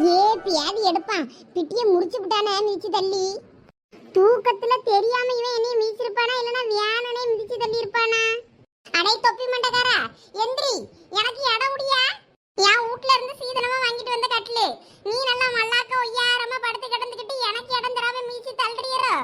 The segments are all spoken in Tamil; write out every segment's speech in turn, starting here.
ஏ பியாதி எடுப்பான்? பிட்டிய முடிச்சு விட்டானே மிதிச்சு தள்ளி. தூக்கத்துல தெரியாம இவன் என்னைய மிதிச்சிருப்பானா இல்லனா வியானனே மிதிச்சு தள்ளி இருப்பானா அடே தொப்பி மண்டக்காரா எந்திரி எனக்கு இடம் முடியா என் வீட்ல இருந்து சீதனமா வாங்கிட்டு வந்த கட்டிலு. நீ நல்லா மல்லாக்க ஒய்யாரமா படுத்து கிடந்துக்கிட்டு எனக்கு இடம் தராம மிதிச்சு தள்ளுறீரோ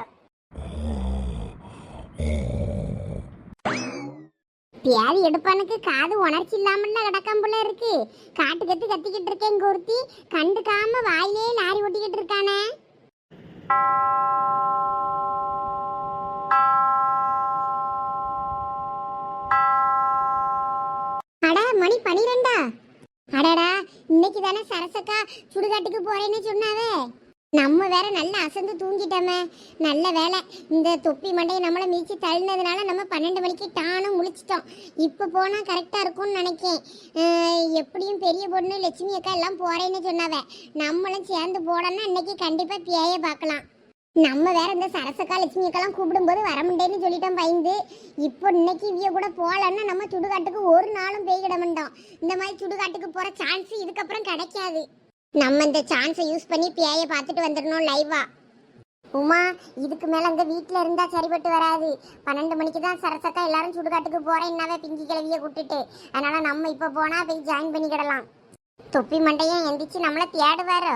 எப்பயாவது எடுப்பானுக்கு காது உணர்ச்சி இல்லாமல கிடக்காம போல இருக்கு. காட்டு கத்து கத்திக்கிட்டு இருக்கேன் ஒருத்தி கண்டுக்காம வாயிலே லாரி ஓட்டிக்கிட்டு இருக்கானே. அடா மணி பனிரெண்டா? அடடா இன்னைக்கு தானே சரசக்கா சுடுகாட்டுக்கு போறேன்னு சொன்னாவே. நம்ம வேற நல்லா அசந்து தூங்கிட்டோமே. நல்ல வேலை இந்த தொப்பி மண்டையை நம்மளை மீச்சி தள்ளினதுனால நம்ம பன்னெண்டு மணிக்கு டானும் முழிச்சிட்டோம். இப்போ போனால் கரெக்டாக இருக்கும்னு நினைக்கேன். எப்படியும் பெரிய பொண்ணு லட்சுமி அக்கா எல்லாம் போகிறேன்னு சொன்னாவே. நம்மளும் சேர்ந்து போனோம்னா இன்னைக்கு கண்டிப்பாக பேய பார்க்கலாம். நம்ம வேற இந்த சரசக்கா லட்சுமி அக்கெல்லாம் கூப்பிடும்போது வர முடியேன்னு சொல்லிட்டோம் பயந்து. இப்போ இன்னைக்கு இவிய கூட போகலன்னா நம்ம சுடுகாட்டுக்கு ஒரு நாளும் பெய்கிட மாட்டோம். இந்த மாதிரி சுடுகாட்டுக்கு போகிற சான்ஸ் இதுக்கப்புறம் கிடைக்காது. நம்ம இந்த சான்ஸை யூஸ் பண்ணி பேய பார்த்துட்டு வந்துடணும் லைவா உமா இதுக்கு மேலே அங்கே வீட்டில் இருந்தால் சரிப்பட்டு வராது. பன்னெண்டு மணிக்கு தான் சரசக்கா எல்லாரும் சுடுகாட்டுக்கு போகிறேன் என்னவே பிங்கி கிழவியை கூட்டிட்டு. அதனால நம்ம இப்போ போனால் போய் ஜாயின் பண்ணிக்கிடலாம். தொப்பி மண்டையும் எந்திரிச்சு நம்மளை தேடுவாரோ.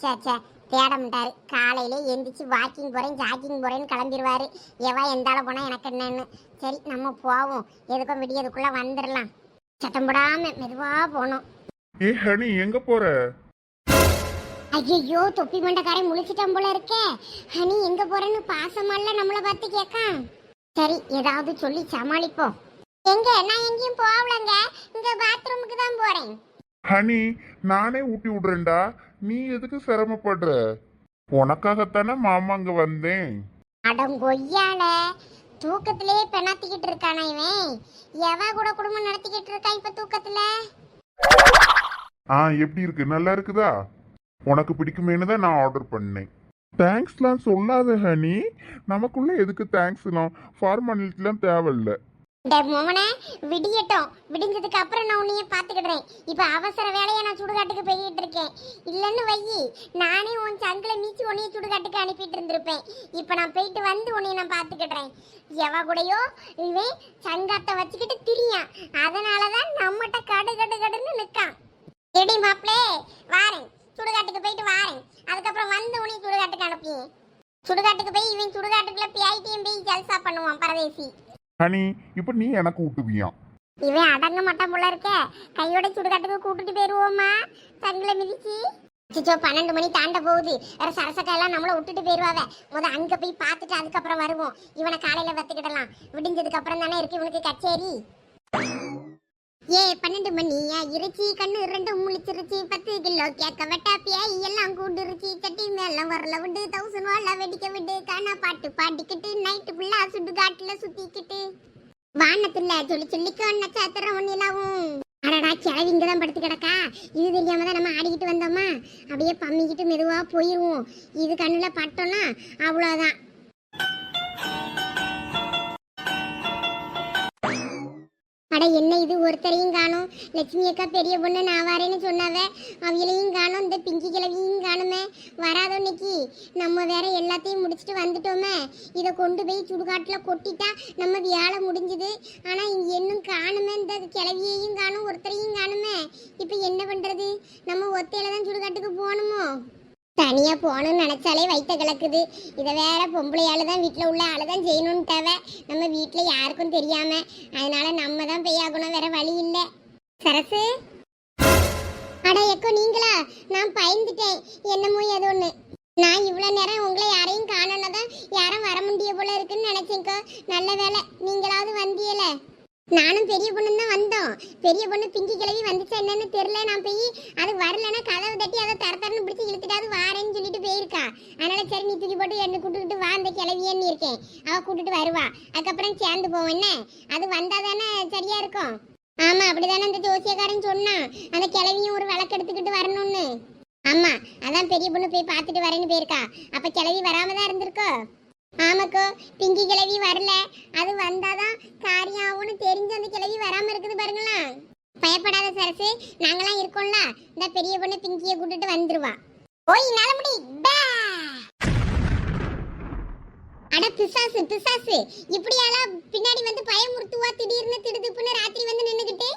சே சே தேட மாட்டார். காலையில் எந்திரிச்சு வாக்கிங் போகிறேன் ஜாக்கிங் போகிறேன்னு கிளம்பிடுவார் எவா எந்தால போனால் எனக்கு என்னன்னு. சரி நம்ம போவோம். எதுக்கும் விடியதுக்குள்ளே வந்துடலாம். சத்தம் போடாமல் மெதுவாக போகணும் ஏ ஹனி எங்கே போகிற ஐயோ தொப்பி மண்டக்காரன் முழிச்சிட்டான் போல இருக்கே. ஹனி எங்க போறேன்னு பாசமல்ல நம்மள பார்த்து கேட்கான் சரி ஏதாவது சொல்லி சமாளிப்போம் எங்க? நான் எங்கேயும் போகலங்க. இங்க பாத்ரூமுக்கு தான் போறேன். ஹனி நானே ஊட்டி விடுறேன்டா. நீ எதுக்கு சிரமப்படுற? உனக்காகத்தானே மாமா அங்க வந்தேன். அடங்கொய்யால தூக்கத்திலே பெணாத்திக்கிட்டு இருக்கானா இவன்? எவ கூட குடும்பம் நடத்திக்கிட்டு இருக்கான் இப்ப தூக்கத்துல? ஆ எப்படி இருக்கு? நல்லா இருக்குதா? உனக்கு பிடிக்குமேனு தான் நான் ஆர்டர் பண்ணேன். தேங்க்ஸ்லாம் சொல்லாத ஹனி நமக்குள்ள எதுக்கு தேங்க்ஸ்லாம் ஃபார்மாலிட்டிலாம் தேவையில்ல. இந்த மோகனே விடியட்டும். விடிஞ்சதுக்கு அப்புறம் நான் உன்னைய பார்த்துக்கிடுறேன். இப்போ அவசர வேலையை நான் சுடுகாட்டுக்கு போய்கிட்டு இருக்கேன். இல்லைன்னு வையி நானே உன் சங்கில மீச்சி உன்னைய சுடுகாட்டுக்கு அனுப்பிட்டு இருந்திருப்பேன். இப்போ நான் போயிட்டு வந்து உன்னைய நான் பார்த்துக்கிடுறேன். எவ கூடயோ இவன் சங்காத்தை வச்சுக்கிட்டு திரியான். அதனாலதான் நம்மகிட்ட கடு கடு கடுன்னு நிக்கான் எடி மாப்பிளே வாரேன். சுடுகாட்டுக்கு போயிட்டு வாரேன். அதுக்கப்புறம் வந்து உன்னை சுடுகாட்டுக்கு அனுப்பியேன் சுடுகாட்டுக்கு போய் இவன் சுடுகாட்டுக்குள்ள பிஐடியும் போய் ஜல்சா பண்ணுவான் பரதேசி. ஹனி இப்போ நீ எனக்கு ஊட்டுவியான் இவன் அடங்க மாட்டான் போல இருக்க. கையோட சுடுகாட்டுக்கு கூட்டிட்டு போயிருவோமா தங்களை மிதிச்சு. சிச்சோ பன்னெண்டு மணி தாண்ட போகுது. வேற சரசக்கா எல்லாம் நம்மள விட்டுட்டு போயிருவாவ. முத அங்க போய் பார்த்துட்டு அதுக்கப்புறம் வருவோம். இவனை காலையில வத்துக்கிடலாம். விடிஞ்சதுக்கு அப்புறம் தானே இருக்கு இவனுக்கு கச்சேரி. ஏ பன்னெண்டு மணியா இறைச்சி கண்ணு ரெண்டும் முழிச்சிருச்சு. பத்து கிலோ கேட்க வெட்டாப்பியா எல்லாம் கூண்டுருச்சு. சட்டி மேல வரல விடு. தௌசண்ட் வாழ வெடிக்க விடு. காணா பாட்டு பாடிக்கிட்டு நைட்டு ஃபுல்லா சுடுகாட்டுல சுத்திக்கிட்டு. வானத்துல சொல்லி சொல்லிக்க நட்சத்திரம் ஒன்னிலாவும் அடடா கிளவி இங்கே தான் படுத்து கிடக்கா? இது தெரியாம தான் நம்ம ஆடிக்கிட்டு வந்தோமா? அப்படியே பம்மிக்கிட்டு மெதுவாக போயிடுவோம் இது கண்ணுல பட்டோம்னா அவ்வளோதான் அட என்ன இது? ஒருத்தரையும் காணும். லட்சுமி அக்கா பெரிய பொண்ணு நான் வரேன்னு சொன்னாவே. அவங்களையும் காணும். இந்த பிங்கி கிழவியும் காணுமே. வராதோ இன்னைக்கு? நம்ம வேற எல்லாத்தையும் முடிச்சுட்டு வந்துட்டோமே. இதை கொண்டு போய் சுடுகாட்டில் கொட்டிட்டா நம்ம வேலை முடிஞ்சுது. ஆனால் இங்கே இன்னும் காணுமே. இந்த கிழவியையும் காணும் ஒருத்தரையும் காணுமே. இப்போ என்ன பண்ணுறது நம்ம ஒத்தையில தான் சுடுகாட்டுக்கு போகணுமோ? தனியாக போகணும்னு நினச்சாலே வயிற்ற கிழக்குது இதை வேற பொம்பளையால தான் வீட்டில் உள்ள ஆளு தான் செய்யணும்னு தேவை. நம்ம வீட்டில் யாருக்கும் தெரியாம. அதனால நம்ம தான் பெய்யாகணும் வேற வழி இல்லை. சரசு? அட எக்கோ நீங்களா? நான் பயந்துட்டேன். என்னமோ ஏதோ ஒன்று நான் இவ்வளோ நேரம் உங்களை யாரையும் காணோன்னா தான் யாரும் வர முடிய போல இருக்குன்னு நினச்சேங்க்கோ நல்ல வேலை நீங்களாவது வந்தியலை. நானும் பெரிய பொண்ணு தான் வந்தோம். பெரிய பொண்ணு பிங்கி கிளவி வந்துச்சா என்னன்னு தெரியல. நான் போய் அது வரலன்னா கதவு தட்டி அதை தர தரன்னு பிடிச்சி இழுத்துட்டாது வாரேன்னு சொல்லிட்டு போயிருக்கா. அதனால சரி நீ தூக்கி போட்டு என்ன கூட்டுக்கிட்டு வா அந்த கிளவியன்னு இருக்கேன். அவ கூட்டிட்டு வருவா. அதுக்கப்புறம் சேர்ந்து போவோம். என்ன? அது வந்தா தானே சரியா இருக்கும்? ஆமா அப்படிதானே அந்த ஜோசியக்காரன் சொன்னான். அந்த கிளவியும் ஒரு விளக்கு எடுத்துக்கிட்டு வரணும்னு. ஆமா அதான் பெரிய பொண்ணு போய் பார்த்துட்டு வரேன்னு போயிருக்கா. அப்ப கிளவி வராம தான் இருந்திருக்கோ? ஆமாக்கோ பிங்கி கிழவி வரல. அது வந்தாதான் காரியம் ஆகும்னு தெரிஞ்சு அந்த கிழவி வராம இருக்குது பாருங்களேன் பயப்படாத சரசு நாங்களாம் இருக்கோம்ல. இந்த பெரிய பொண்ணு பிங்கியை கூட்டிட்டு வந்துருவா. ஓய் நலமுடி முடி. அட பிசாசு பிசாசு. இப்படியால பின்னாடி வந்து பயமுறுத்துவா திடீர்னு திடுதுப்புன்னு ராத்திரி வந்து நின்னுகிட்டு?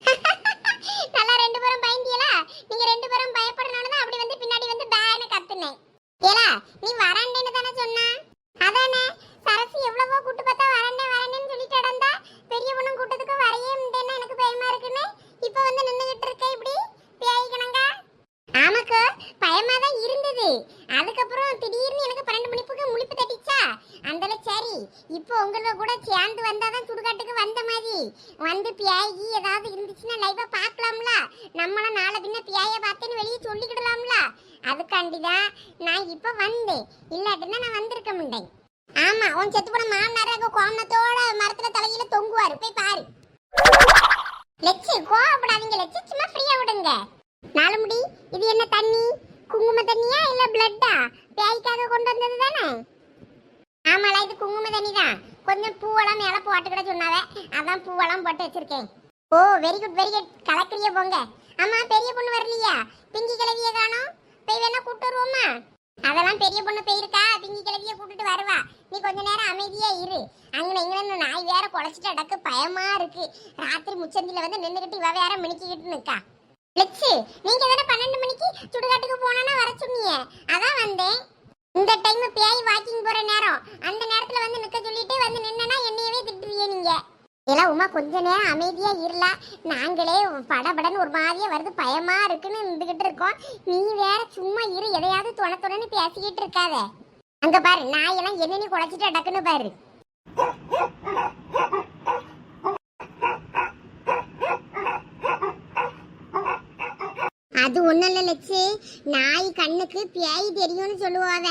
நல்லா ரெண்டு பேரும் பயந்தியலா? நீங்க ரெண்டு பேரும் பயப்படணும்னு தான் அப்படி வந்து பின்னாடி வந்து பேன்னு கத்துனேன். ஏலா நீ வராண்டேன்னு தானே சொன்னா? அதானே? சரசு எவ்வளவோ கூட்டு பார்த்தா வரண்டே வரேன்னு சொல்லிட்டு இடந்தா பெரிய பொண்ணும் கூட்டத்துக்கு வரையே முடியேன்னா எனக்கு பயமா இருக்குன்னு இப்போ வந்து நின்னுகிட்டு இருக்க இப்படி? பேய்க்கணுங்க ஆமாக்கு பயமா தான் இருந்தது. அதுக்கப்புறம் திடீர்னு எனக்கு பன்னெண்டு மணிப்புக்கு முழிப்பு தட்டிச்சா? அந்தல சரி இப்போ உங்களை கூட சேர்ந்து வந்தாதான் சுடுகாட்டுக்கு வந்த மாதிரி. வந்து பியாகி ஏதாவது இருந்துச்சுன்னா லைவா பார்க்கலாம்ல. நம்மளும் நாளை பின்ன பியாகி அதுக்காண்டிதான் நான் இப்போ வந்தேன். இல்லாட்டினா நான் வந்திருக்க முடியேன் ஆமா உன் செத்து போன மாமனார் அங்க மரத்துல தலையில தொங்குவாரு. போய் பாரு. லட்சு கோவப்படாதீங்க லட்சு சும்மா ஃப்ரீயா விடுங்க. நாலுமுடி இது என்ன தண்ணி? குங்கும தண்ணியா இல்ல பிளட்டா பேய்க்காக கொண்டு வந்தது தானே? ஆமால இது குங்கும தண்ணி தான் கொஞ்சம் பூவெல்லாம் மேல போட்டுக்கிட சொன்னாவே. அதான் பூவெல்லாம் போட்டு வச்சிருக்கேன். Oh very good very good கலக்கிறிய போங்க. ஆமா பெரிய பொண்ணு வரலையா? பிங்கி கிளவிய காணும். போய் வேணா கூட்டு வருவோமா அதெல்லாம் பெரிய பொண்ணு போயிருக்கா திங்கி கிழவிய கூட்டிட்டு வருவா. நீ கொஞ்ச நேரம் அமைதியா இரு. அங்க இங்கே நாய் வேற குழச்சிட்டு அடக்கு பயமா இருக்கு. ராத்திரி முச்சந்தில வந்து நின்றுக்கிட்டு இவ வேற மினிக்கிட்டு நிக்கா. லட்சு நீங்க தானே பன்னெண்டு மணிக்கு சுடுகாட்டுக்கு போனா வர சொன்னீங்க. அதான் வந்தேன். இந்த டைம் பேய் வாக்கிங் போற நேரம். அந்த நேரத்துல வந்து நிக்க சொல்லிட்டு வந்து நின்னா என்னையவே திட்டு எல்லாம் உமா கொஞ்ச நேரம் அமைதியா இருல நாங்களே படபடன்னு ஒரு மாதிரியா வருது. பயமா இருக்குன்னு இருந்துகிட்டு இருக்கோம். நீ வேற சும்மா இரு. எதையாவது தொண தொணன்னு பேசிக்கிட்டு இருக்காத. அங்க பாரு நாயெல்லாம் என்னன்னு குழைச்சிட்டு டக்குன்னு பாரு. அது ஒண்ணும் இல்ல லட்சு. நாய் கண்ணுக்கு பேய் தெரியும்னு சொல்லுவாவ.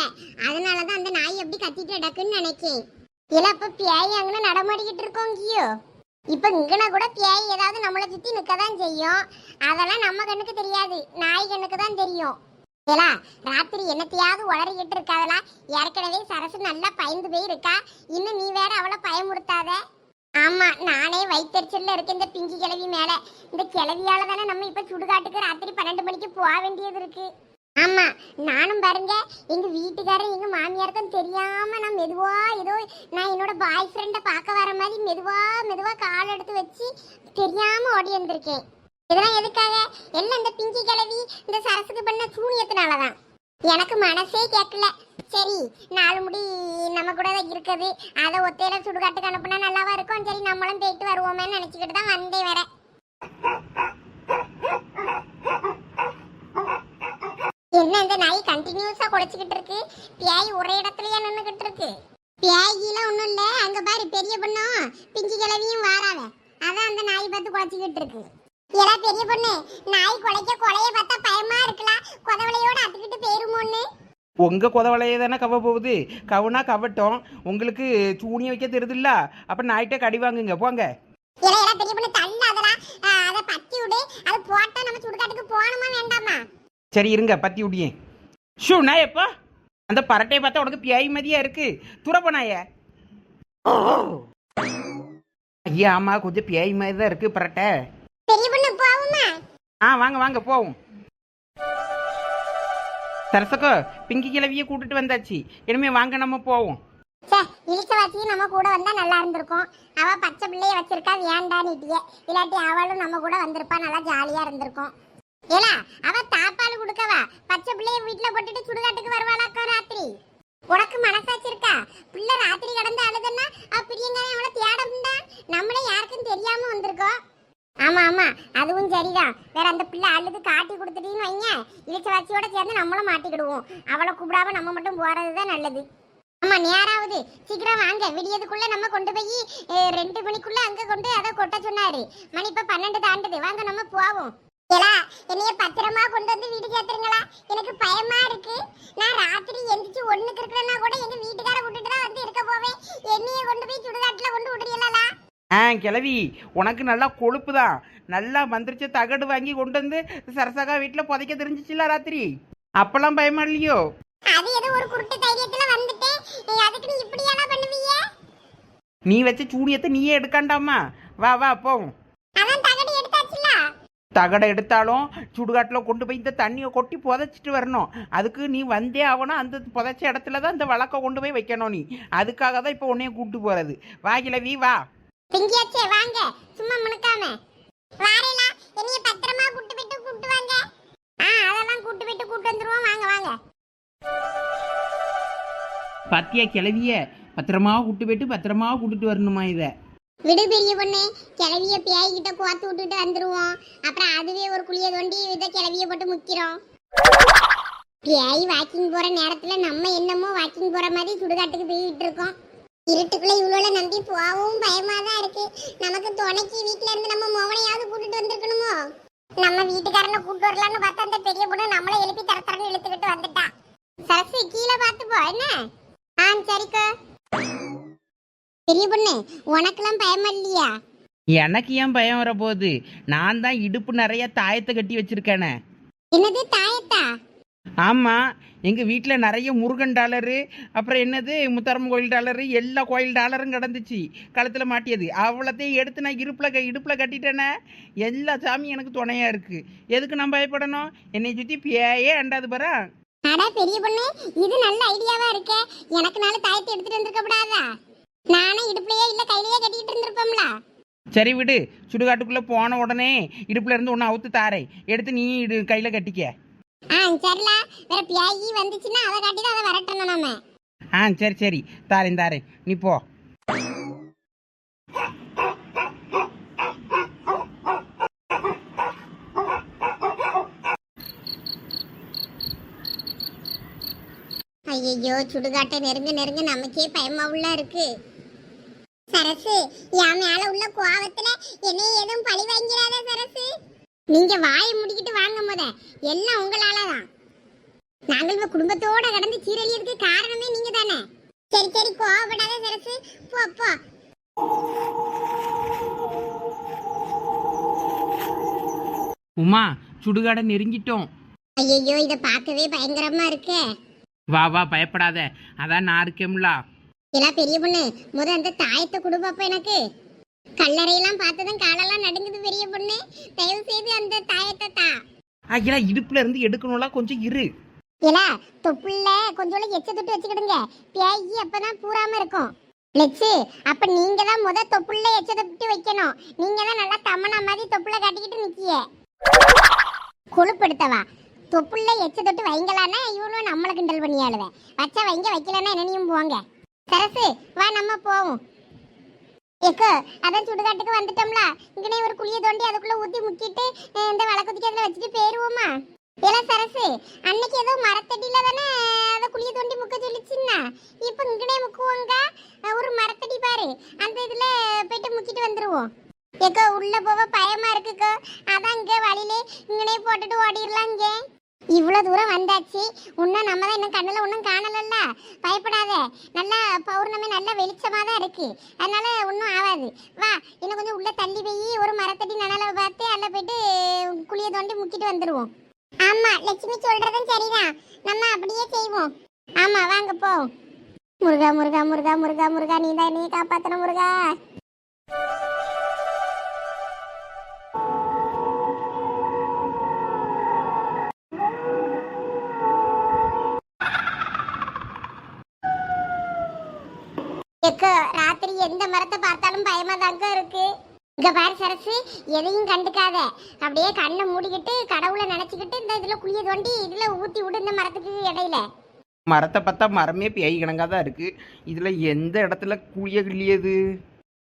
அதனாலதான் அந்த நாய் எப்படி கத்திட்டு டக்குன்னு நினைக்கேன். இல்ல அப்ப பேய் அங்கன நடமாடிக்கிட்டு இருக்கோம் கியோ இப்ப இங்கன கூட பியாய் ஏதாவது நம்மளை சுத்தி நிக்கதான் செய்யும். அதெல்லாம் நம்ம கண்ணுக்கு தெரியாது. நாய் கண்ணுக்கு தான் தெரியும். ஏலா ராத்திரி என்னத்தையாவது உளறிக்கிட்டு இருக்காதலா. ஏற்கனவே சரசு நல்லா பயந்து போய் இருக்கா இன்னும் நீ வேற அவளை பயமுறுத்தாத. ஆமா நானே வயிற்றுச்சல்ல இருக்க இந்த பிஞ்சு கிளவி மேல. இந்த கிளவியால தானே நம்ம இப்ப சுடுகாட்டுக்கு ராத்திரி பன்னெண்டு மணிக்கு போக வேண்டியது இருக்கு. ஆமா நானும் பாருங்க எங்க வீட்டுக்காரன் எங்க மாமியாருக்கும் தெரியாம நான் மெதுவா ஏதோ நான் என்னோட பாய் ஃப்ரெண்ட பார்க்க வர மாதிரி மெதுவா மெதுவா கால் எடுத்து வச்சு தெரியாம ஓடி வந்திருக்கேன். இதெல்லாம் எதுக்காக? எல்லாம் இந்த பிங்கி கிளவி இந்த சரசுக்கு பண்ண சூனியத்தினாலதான். எனக்கு மனசே கேட்கல. சரி நாலு முடி நம்ம கூட தான் இருக்குது. அதை ஒத்தையில சுடுகாட்டுக்கு அனுப்புனா நல்லாவா இருக்கும்? சரி நம்மளும் போயிட்டு வருவோமேன்னு நினைச்சுக்கிட்டு தான் வந்தேன் வரேன் என்ன இந்த நாய் கண்டினியூஸா குலைச்சிக்கிட்டு இருக்கு? பியாய் ஒரே இடத்துலயே நின்னுகிட்டு இருக்கு? பியாயில ஒண்ணும் இல்ல. அங்க பாரு பெரிய பொண்ணும் பிஞ்சு கிளவியும் வாராவ. அதான் அந்த நாய் பார்த்து குலைச்சிக்கிட்டு இருக்கு. ஏடா பெரிய பொண்ணு நாய் குலைக்க கொலைய பார்த்தா பயமா இருக்கலாம் கொதவளையோட அத்துக்கிட்டு போயிருமோன்னு. உங்கள் குதவளையே தானே கவ போகுது. கவுனா கவட்டும். உங்களுக்கு சூனிய வைக்க தெரியுதுல்ல? அப்போ நாய்கிட்ட கடி வாங்குங்க. போங்க. இல இல பெரிய பொண்ணு தள்ள அதெல்லாம் அதை பத்தி விடு அது போட்டா நம்ம சுடுகாட்டுக்கு போகணுமா வேண்டாமா சரி இருங்க பத்தி விடியேன் ஷூ நாய் எப்போ? அந்த பரட்டையை பார்த்தா உனக்கு பியாய் மதியா இருக்கு. துறப்ப நாய ஐயா ஆமாம் கொஞ்சம் பியாய் மாதிரி தான் இருக்கு பரட்டை ஆ வாங்க வாங்க போவோம். சரசக்கோ பிங்கி கிளவியை கூட்டிட்டு வந்தாச்சு. இனிமே வாங்க நம்ம போவோம். சே இழிச்சவாச்சி நம்ம கூட வந்தா நல்லா இருந்திருக்கும். அவ பச்சை பிள்ளைய வச்சிருக்கா வேண்டான்னுட்டிய. இல்லாட்டி அவளும் நம்ம கூட வந்திருப்பா நல்லா ஜாலியா இருந்திருக்கும். ஏலா அவ தாப்பால் கொடுக்கவா? பச்சை பிள்ளைய வீட்டுல போட்டுட்டு சுடுகாட்டுக்கு வருவாளாக்கா ராத்திரி? உனக்கு மனசாச்சு இருக்கா? பிள்ளை ராத்திரி கடந்து அழுதுன்னா அவ பிரியங்காரன் அவளை தேடம்டா. நம்மளே யாருக்கும் தெரியாம வந்திருக்கோம் ஆமா ஆமா அதுவும் சரிதான். வேற அந்த பிள்ளை அழுது காட்டி கொடுத்துட்டீன்னு வைங்க. இழிச்சவாச்சியோட சேர்ந்து நம்மளும் மாட்டிக்கிடுவோம். அவளை கூப்பிடாம நம்ம மட்டும் போறதுதான் நல்லது. ஆமா நேராவது. சீக்கிரம் வாங்க. விடியதுக்குள்ள நம்ம கொண்டு போய் ரெண்டு மணிக்குள்ள அங்க கொண்டு அதை கொட்ட சொன்னாரு. மணி இப்ப பன்னெண்டு தாண்டுது. வாங்க நம்ம போவோம். ஏலா என்னைய பத்திரமா கொண்டு வந்து வீடு சேர்த்துருங்களா எனக்கு பயமா இருக்கு. நான் ராத்திரி எந்திரிச்சு ஒண்ணுக்கு இருக்கிறேன்னா கூட எங்க வீட்டுக்கார விட்டுட்டு தான் வந்து இருக்க போவேன். என்னைய கொண்டு போய் சுடுகாட்டுல கொண்டு விடுறீங்களா ஆ கிளவி உனக்கு நல்லா கொழுப்பு தான் நல்லா மந்திரிச்ச தகடு வாங்கி கொண்டு வந்து சரசகா வீட்டில் புதைக்க தெரிஞ்சிச்சுல ராத்திரி? அப்பெல்லாம் பயமா இல்லையோ? அது ஏதோ ஒரு குருட்டு தைரியத்துல வந்துட்டேன் ஏய், அதுக்கு நீ இப்படியெல்லாம் பண்ணுவீங்க? நீ வச்ச சூனியத்தை நீயே எடுக்காண்டாமா? வா வா போவோம். தகடை எடுத்தாலும் சுடுகாட்டில் கொண்டு போய் இந்த தண்ணியை கொட்டி புதைச்சிட்டு வரணும். அதுக்கு நீ வந்தே ஆகணும். அந்த புதைச்ச இடத்துல தான் இந்த வழக்கை கொண்டு போய் வைக்கணும் நீ. அதுக்காக தான் இப்போ உன்னைய கூப்பிட்டு போகிறது வாகில வீ வா. பிங்கியாச்சே வாங்க. சும்மா முணுக்காம. வாரேலா என்னைய பத்திரமா கூட்டு போயிட்டு கூட்டு வாங்க. ஆ அதெல்லாம் கூட்டு போயிட்டு கூட்டு வந்துருவோம். வாங்க வாங்க. பத்தியா கிளவிய பத்திரமா கூட்டு போயிட்டு பத்திரமா கூட்டிட்டு வரணுமா இதை? விடு பெரிய பொண்ணு. கிளவிய பேய்கிட்ட கோத்து விட்டுட்டு வந்துருவோம். அப்புறம் அதுவே ஒரு குழிய தோண்டி இதை கிளவிய போட்டு முக்கிறோம். பேய் வாக்கிங் போற நேரத்துல நம்ம என்னமோ வாக்கிங் போற மாதிரி சுடுகாட்டுக்கு போயிட்டு இருக்கோம். இருட்டுக்குள்ள இவ்வளோ நம்பி போகவும் பயமா தான் இருக்கு. நமக்கு துணைக்கு வீட்ல இருந்து நம்ம மோகனையாவது கூட்டிட்டு வந்திருக்கணுமோ? நம்ம வீட்டுக்காரனை கூட்டு வரலாம்னு பார்த்தா அந்த பெரிய பொண்ணு நம்மளை எழுப்பி தர தரன்னு இழுத்துக்கிட்டு வந்துட்டான் சரசு கீழே பார்த்து போ. என்ன? பெரிய பொண்ணு உனக்கெல்லாம் பயமா இல்லையா? எனக்கு ஏன் பயம் வரப்போகுது? நான் தான் இடுப்பு நிறைய தாயத்தை கட்டி வச்சிருக்கேனே. என்னது தாயத்தா? ஆமாம் எங்கள் வீட்டில் நிறைய முருகன் டாலரு அப்புறம் என்னது முத்தாரம்மன் கோயில் டாலரு எல்லா கோயில் டாலரும் கிடந்துச்சு. கழுத்தில் மாட்டியது. அவ்வளோத்தையும் எடுத்து நான் இடுப்பில் க இடுப்பில் கட்டிட்டேனே. எல்லா சாமியும் எனக்கு துணையாக இருக்குது எதுக்கு நான் பயப்படணும்? என்னை சுற்றி பேயே அண்டாது பாரா. அட பெரிய பொண்ணு இது நல்ல ஐடியாவா இருக்கே. எனக்கு நாலு தாயத்தை எடுத்துட்டு வந்திருக்க கூடாதா? நானும் இடுப்புலயே இல்ல கையிலேயே கட்டிட்டு இருந்திருப்போம்ல. சரி விடு சுடுகாட்டுக்குள்ளே போன உடனே இடுப்புல இருந்து ஒன்று அவுத்து தாரேன். எடுத்து நீ இடு கையில் கட்டிக்க. ஆ சரில. வேற பியாயி வந்துச்சுன்னா அதை காட்டி தான் அதை வரட்டணும் நாம ஆ சரி சரி. தாரேன் தாரேன். நீ போ. ஐயோ சுடுகாட்டை நெருங்க நெருங்க நமக்கே பயமா உள்ள இருக்கு. சரசு என் மேல உள்ள கோவத்துல என்னை எதுவும் பழி வாங்கிறாத சரசு. நீங்க வாயை முடிக்கிட்டு வாங்க முத. எல்லாம் உங்களால தான் நாங்கள் இப்ப குடும்பத்தோட கடந்து சீரழியதுக்கு காரணமே நீங்க தானே சரி சரி கோவப்படாத சரசு. போ போ. உமா சுடுகாடை நெருங்கிட்டோம். ஐயோ இத பார்க்கவே பயங்கரமா இருக்கே. வா வா பயப்படாத. அதான் நான் இருக்கேம்லா. எல்லாம் பெரிய பொண்ணு. முத அந்த தாயத்தை கொடு பாப்பா எனக்கு. கல்லறையெல்லாம் பார்த்ததும் காலெல்லாம் நடுங்குது பெரிய பொண்ணு. தயவு செய்து அந்த தாயத்தை தா. ஐயா இடுப்புல இருந்து எடுக்கணும்ல கொஞ்சம் இரு. இல்ல தொப்புள்ள கொஞ்சோட எச்ச தொட்டு வச்சுக்கிடுங்க. பேயி அப்பதான் பூராம இருக்கும். லெச்சு அப்ப நீங்க தான் முத தொப்புள்ள எச்ச தொட்டு வைக்கணும். நீங்க தான் நல்லா தமனா மாதிரி தொப்புள்ள கட்டிக்கிட்டு நிக்கிய. கொழுப்படுத்தவா. தொப்புள்ள எச்ச தொட்டு வைங்களான்னா இவளும் நம்மள கிண்டல் பண்ணி ஆளுவேன் வச்சா வைங்க வைக்கலன்னா என்னனையும் போங்க. சரசு வா நம்ம போவோம். ஏக்கோ அதான் சுடுகாட்டுக்கு வந்துட்டோம்ல. இங்கனே ஒரு குழியை தோண்டி அதுக்குள்ள ஊத்தி முக்கிட்டு இந்த வழக்குத்திக்கு அதில் வச்சுட்டு போயிருவோமா இல்லை சரசு அன்னைக்கு ஏதோ மரத்தடியில தானே அதை குழியை தோண்டி முக்க சொல்லிச்சுன்னா? இப்போ இங்கனே முக்குவோங்க? ஒரு மரத்தடி பாரு. அந்த இதில் போயிட்டு முக்கிட்டு வந்துருவோம். ஏக்கோ உள்ள போக பயமா இருக்குக்கோ. அதான் இங்கே வழியிலே இங்கனே போட்டுட்டு ஓடிடலாம் இங்கே இவ்வளவு தூரம் வந்தாச்சு. இன்னும் நம்ம தான் இன்னும் கண்ணில் ஒன்றும் காணலல்ல. பயப்படாத. நல்லா பௌர்ணமி நல்ல வெளிச்சமாக தான் இருக்கு. அதனால ஒன்றும் ஆகாது வா இன்னும் கொஞ்சம் உள்ள தள்ளி போய் ஒரு மரத்தடி நனலை பார்த்து அதில் போயிட்டு குழியை தோண்டி முக்கிட்டு வந்துடுவோம் ஆமா லட்சுமி சொல்றதும் சரிதான். நம்ம அப்படியே செய்வோம். ஆமா வாங்க போ. முருகா முருகா முருகா முருகா முருகா நீ தான் நீ காப்பாத்தணும் முருகா. எக்கோ ராத்திரி எந்த மரத்தை பார்த்தாலும் பயமா தாங்க இருக்கு. இங்க பாரு சரசு எதையும் கண்டுக்காத. அப்படியே கண்ணை மூடிக்கிட்டு கடவுளை நினைச்சுக்கிட்டு இந்த இதுல குழிய தோண்டி இதுல ஊத்தி விடு இந்த மரத்துக்கு இடையில. மரத்தை பார்த்தா மரமே பேய் கணக்காக தான் இருக்கு. இதுல எந்த இடத்துல குழிய கிள்ளியது?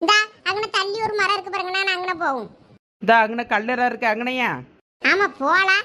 இந்தா அங்கன தள்ளி ஒரு மரம் இருக்கு பாருங்க நான் அங்கன போவோம். இந்த அங்கன கல்லறா இருக்கு அங்கனையா? ஆமா போலாம்.